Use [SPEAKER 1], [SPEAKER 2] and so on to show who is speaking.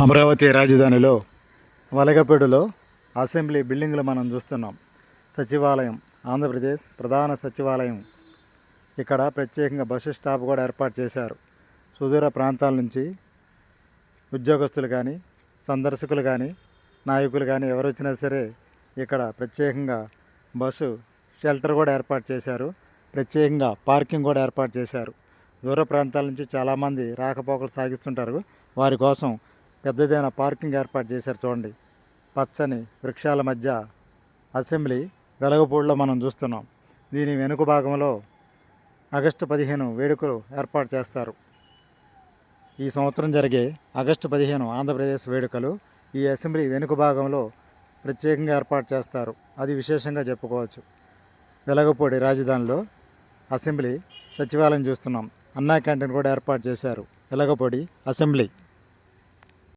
[SPEAKER 1] అమరావతి రాజధానిలో వలగపేడులో అసెంబ్లీ బిల్డింగ్లు మనం చూస్తున్నాం. సచివాలయం ఆంధ్రప్రదేశ్ ప్రధాన సచివాలయం. ఇక్కడ ప్రత్యేకంగా బస్సు స్టాప్ కూడా ఏర్పాటు చేశారు. సుదూర ప్రాంతాల నుంచి ఉద్యోగస్తులు కానీ సందర్శకులు కానీ నాయకులు కానీ ఎవరు వచ్చినా సరే ఇక్కడ ప్రత్యేకంగా బస్సు షెల్టర్ కూడా ఏర్పాటు చేశారు. ప్రత్యేకంగా పార్కింగ్ కూడా ఏర్పాటు చేశారు. దూర ప్రాంతాల నుంచి చాలామంది రాకపోకలు సాగిస్తుంటారు. వారి కోసం పెద్దదైన పార్కింగ్ ఏర్పాటు చేశారు చూడండి. పచ్చని వృక్షాల మధ్య అసెంబ్లీ వెలగపూడిలో మనం చూస్తున్నాం. దీని వెనుక భాగంలో ఆగస్టు పదిహేను వేడుకలు ఏర్పాటు చేస్తారు. ఈ సంవత్సరం జరిగే ఆగస్టు పదిహేను ఆంధ్రప్రదేశ్ వేడుకలు ఈ అసెంబ్లీ వెనుక భాగంలో ప్రత్యేకంగా ఏర్పాటు చేస్తారు. అది విశేషంగా చెప్పుకోవచ్చు. వెలగపూడి రాజధానిలో అసెంబ్లీ సచివాలయం చూస్తున్నాం. అన్నా క్యాంటీన్ కూడా ఏర్పాటు చేశారు. వెలగపూడి అసెంబ్లీ.